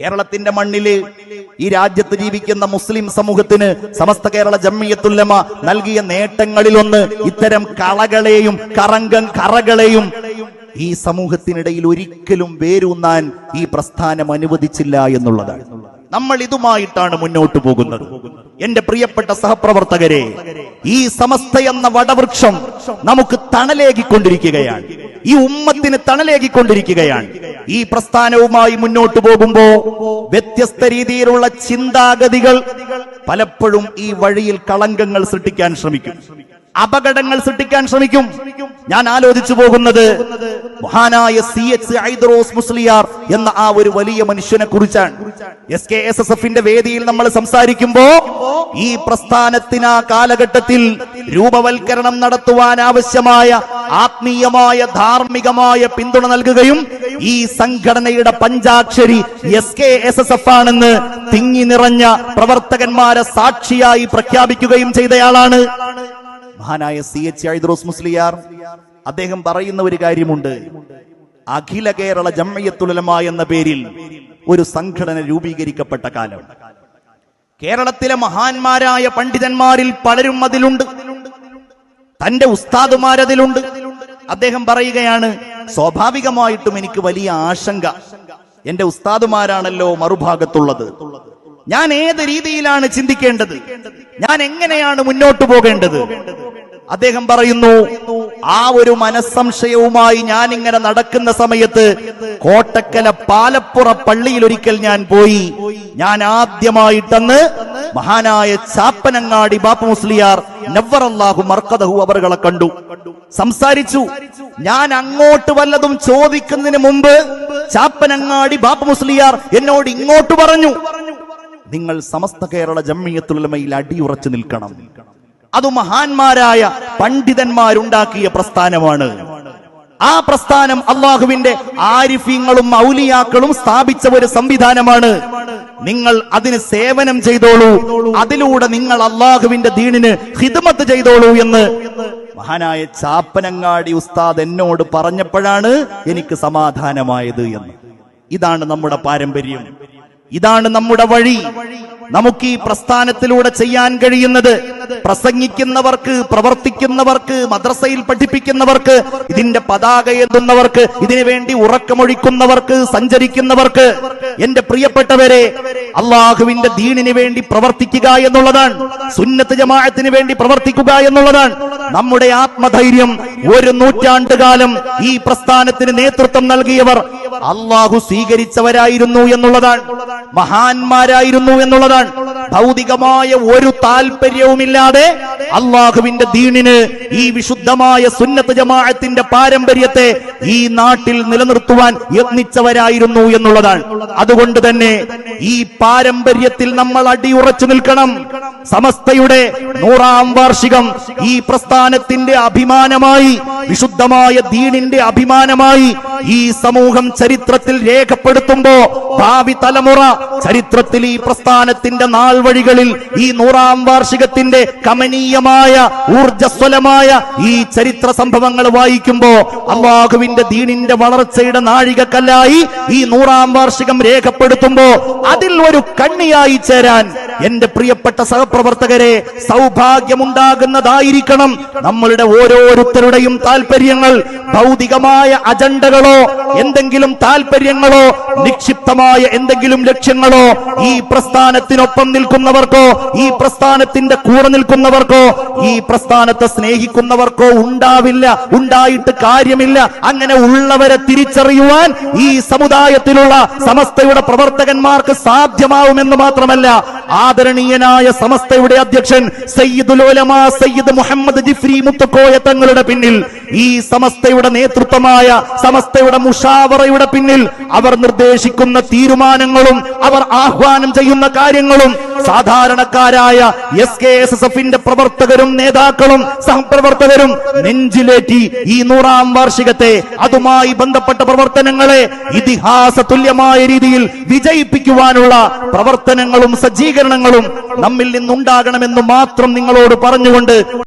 കേരളത്തിന്റെ മണ്ണിൽ ഈ രാജ്യത്ത് ജീവിക്കുന്ന മുസ്ലിം സമൂഹത്തിന് സമസ്ത കേരള ജമ്മിയത്തുല്ലമ നൽകിയ നേട്ടങ്ങളിലൊന്ന് ഇത്തരം കളകളെയും കറങ്കൻ കറകളെയും ഈ സമൂഹത്തിനിടയിൽ ഒരിക്കലും വേരൂന്നാൻ ഈ പ്രസ്ഥാനം അനുവദിച്ചില്ല എന്നുള്ളതാണ്. നമ്മൾ ഇതുമായിട്ടാണ് മുന്നോട്ട് പോകുന്നത്. എന്റെ പ്രിയപ്പെട്ട സഹപ്രവർത്തകരെ ഈ സമസ്ത എന്ന വടവൃക്ഷം നമുക്ക് തണലേകിക്കൊണ്ടിരിക്കുകയാണ്. ഈ ഉമ്മത്തിന് തണലേകിക്കൊണ്ടിരിക്കുകയാണ്. ഈ പ്രസ്ഥാനവുമായി മുന്നോട്ട് പോകുമ്പോ വ്യത്യസ്ത രീതിയിലുള്ള ചിന്താഗതികൾ പലപ്പോഴും ഈ വഴിയിൽ കളങ്കങ്ങൾ സൃഷ്ടിക്കാൻ ശ്രമിക്കും. അപകടങ്ങൾ സൃഷ്ടിക്കാൻ ശ്രമിക്കും. ഞാൻ ആലോചിച്ചു പോകുന്നത് മഹാനായ സി എച്ച് ഐദ്രോസ് മുസ്ലിയാർ എന്ന ആ ഒരു വലിയ മനുഷ്യനെ കുറിച്ചാണ്. എസ് കെ എസ് എസ് എഫിന്റെ വേദിയിൽ നമ്മൾ സംസാരിക്കുമ്പോ ഈ പ്രസ്ഥാനത്തിന് ആ കാലഘട്ടത്തിൽ രൂപവൽക്കരണം നടത്തുവാൻ ആവശ്യമായ ആത്മീയമായ ധാർമ്മികമായ പിന്തുണ നൽകുകയും ഈ സംഘടനയുടെ Panchakshari S K S S F ആണെന്ന് തിങ്ങി നിറഞ്ഞ പ്രവർത്തകന്മാരെ സാക്ഷിയായി പ്രഖ്യാപിക്കുകയും ചെയ്തയാളാണ്. മഹാനായ സി എച്ച് ഐദ്രോസ് മുസ്ലിയാർ. അദ്ദേഹം പറയുന്ന ഒരു കാര്യമുണ്ട്. അഖില കേരള ജമ്മയത്തുലമ എന്ന പേരിൽ ഒരു സംഘടന രൂപീകരിക്കപ്പെട്ട കാലം. കേരളത്തിലെ മഹാന്മാരായ പണ്ഡിതന്മാരിൽ പലരും അതിലുണ്ട്. തന്റെ ഉസ്താദുമാരതിലുണ്ട്. അദ്ദേഹം പറയുകയാണ് സ്വാഭാവികമായിട്ടും എനിക്ക് വലിയ ആശങ്ക. എന്റെ ഉസ്താദുമാരാണല്ലോ മറുഭാഗത്തുള്ളത്. ഞാൻ ഏത് രീതിയിലാണ് ചിന്തിക്കേണ്ടത്? ഞാൻ എങ്ങനെയാണ് മുന്നോട്ട് പോകേണ്ടത്? അദ്ദേഹം പറയുന്നു ആ ഒരു മനസ്സംശയവുമായി ഞാൻ ഇങ്ങനെ നടക്കുന്ന സമയത്ത് കോട്ടക്കല പാലപ്പുറ പള്ളിയിൽ ഒരിക്കൽ ഞാൻ പോയി. ഞാൻ ആദ്യമായിട്ടെന്ന് മഹാനായ ചാപ്പനങ്ങാടി ബാപ്പു മുസ്ലിയാർ നവറല്ലാഹു മർക്കതഹു അവറുകളെ കണ്ടു. സംസാരിച്ചു. ഞാൻ അങ്ങോട്ട് വല്ലതും ചോദിക്കുന്നതിന് മുമ്പ് ചാപ്പനങ്ങാടി ബാപ്പ മുസ്ലിയാർ എന്നോട് ഇങ്ങോട്ട് പറഞ്ഞു. നിങ്ങൾ സമസ്ത കേരള ജമ്മിയത്തുലമയിൽ അടിയുറച്ചു നിൽക്കണം. അത് മഹാന്മാരായ പണ്ഡിതന്മാരുണ്ടാക്കിയ പ്രസ്ഥാനമാണ്. ആ പ്രസ്ഥാനം അള്ളാഹുവിന്റെ ആരിഫ്യങ്ങളും ഔലിയാക്കളും സ്ഥാപിച്ച ഒരു സംവിധാനമാണ്. നിങ്ങൾ അതിന് സേവനം ചെയ്തോളൂ. അതിലൂടെ നിങ്ങൾ അള്ളാഹുവിന്റെ ദീനിന് ഹിദമത്ത് ചെയ്തോളൂ എന്ന് മഹാനായ ചാപ്പനങ്ങാടി ഉസ്താദ് എന്നോട് പറഞ്ഞപ്പോഴാണ് എനിക്ക് സമാധാനമായത് എന്ന്. ഇതാണ് നമ്മുടെ പാരമ്പര്യം. ഇതാണ് നമ്മുടെ വഴി. നമുക്ക് ഈ പ്രസ്ഥാനത്തിലൂടെ ചെയ്യാൻ കഴിയുന്നത് പ്രസംഗിക്കുന്നവർക്ക് പ്രവർത്തിക്കുന്നവർക്ക് മദ്രസയിൽ പഠിപ്പിക്കുന്നവർക്ക് ഇതിന്റെ പതാക എഴുതുന്നവർക്ക് ഇതിനു വേണ്ടി ഉറക്കമൊഴിക്കുന്നവർക്ക് സഞ്ചരിക്കുന്നവർക്ക്. എന്റെ പ്രിയപ്പെട്ടവരെ അള്ളാഹുവിന്റെ ദീനിന് വേണ്ടി പ്രവർത്തിക്കുക എന്നുള്ളതാണ്. സുന്നത്ത് ജമാഅത്തിന് വേണ്ടി പ്രവർത്തിക്കുക എന്നുള്ളതാണ്. നമ്മുടെ ആത്മധൈര്യം ഒരു നൂറ്റാണ്ട് കാലം ഈ പ്രസ്ഥാനത്തിന് നേതൃത്വം നൽകിയവർ അള്ളാഹു സ്വീകരിച്ചവരായിരുന്നു എന്നുള്ളതാണ്. മഹാന്മാരായിരുന്നു എന്നുള്ളതാണ്. ഭൗതികമായ ഒരു താല്പര്യവുമില്ലാതെ അള്ളാഹുവിന്റെ ദീനിന് ഈ വിശുദ്ധമായ സുന്നത്ത് ജമാഅത്തിന്റെ പാരമ്പര്യത്തെ ഈ നാട്ടിൽ നിലനിർത്തുവാൻ യത്നിച്ചവരായിരുന്നു എന്നുള്ളതാണ്. അതുകൊണ്ട് തന്നെ ഈ പാരമ്പര്യത്തിൽ നമ്മൾ അടിയുറച്ചു നിൽക്കണം. സമസ്തയുടെ നൂറാം വാർഷികം ഈ പ്രസ്ഥാനത്തിന്റെ അഭിമാനമായി വിശുദ്ധമായ ദീനിന്റെ അഭിമാനമായി ഈ സമൂഹം ചരിത്രത്തിൽ രേഖപ്പെടുത്തുമ്പോ ഭാവി തലമുറ ചരിത്രത്തിൽ ഈ പ്രസ്ഥാനത്തിന്റെ നാൾ വഴികളിൽ ഈ നൂറാം വാർഷികത്തിന്റെ കമനീയമായ ഊർജസ്വലമായ ഈ ചരിത്ര സംഭവങ്ങൾ വായിക്കുമ്പോ അള്ളാഹുവിന്റെ ദീനിന്റെ വളർച്ചയുടെ നാഴികക്കല്ലായി ഈ നൂറാം വാർഷികം രേഖപ്പെടുത്തുമ്പോ അതിൽ ഒരു കണ്ണിയായി ചേരാൻ എന്റെ പ്രിയപ്പെട്ട സഹപ്രവർത്തകരെ സൗഭാഗ്യമുണ്ടാകുന്നതായിരിക്കണം നമ്മളുടെ ഓരോരുത്തരുടെയും താല്പര്യങ്ങൾ ഭൗതികമായ അജണ്ടകളോ എന്തെങ്കിലും താല്പര്യങ്ങളോ നിക്ഷിപ്തമായ എന്തെങ്കിലും ലക്ഷ്യങ്ങളോ ഈ പ്രസ്ഥാനത്തിനൊപ്പം നിൽക്കുന്നവർക്കോ ഈ പ്രസ്ഥാനത്തിന്റെ കൂടെ നിൽക്കുന്നവർക്കോ ഈ പ്രസ്ഥാനത്തെ സ്നേഹിക്കുന്നവർക്കോ ഉണ്ടാവില്ല ഉണ്ടായിട്ട് കാര്യമില്ല. അങ്ങനെ ഉള്ളവരെ തിരിച്ചറിയുവാൻ ഈ സമുദായത്തിലുള്ള സമസ്തയുടെ പ്രവർത്തകന്മാർക്ക് സാധ്യമാവുമെന്ന് മാത്രമല്ല ആദരണീയനായ സമസ്തയുടെ അധ്യക്ഷൻ സയ്യിദുൽ ഉലമ സയ്യിദ് മുഹമ്മദ് ജിഫ്രി മുത്തക്കോയ തങ്ങളുടെ പിന്നിൽ. ഈ സമസ്തയുടെ നേതൃത്വമായ സമസ്തയുടെ മുഷാവറയുടെ പിന്നിൽ അവർ നിർദ്ദേശിക്കുന്ന തീരുമാനങ്ങളും അവർ ആഹ്വാനം ചെയ്യുന്ന കാര്യങ്ങളും സാധാരണക്കാരായ എസ് കെ എസ് എസ് എഫിന്റെ പ്രവർത്തകരും നേതാക്കളും സഹപ്രവർത്തകരും നെഞ്ചിലേറ്റി ഈ നൂറാം വാർഷികത്തെ അതുമായി ബന്ധപ്പെട്ട പ്രവർത്തനങ്ങളെ ഇതിഹാസ തുല്യമായ രീതിയിൽ വിജയിപ്പിക്കുവാനുള്ള പ്രവർത്തനങ്ങളും സജ്ജീകരണങ്ങളും നമ്മിൽ നിന്നുണ്ടാകണമെന്ന് മാത്രം നിങ്ങളോട് പറഞ്ഞുകൊണ്ട്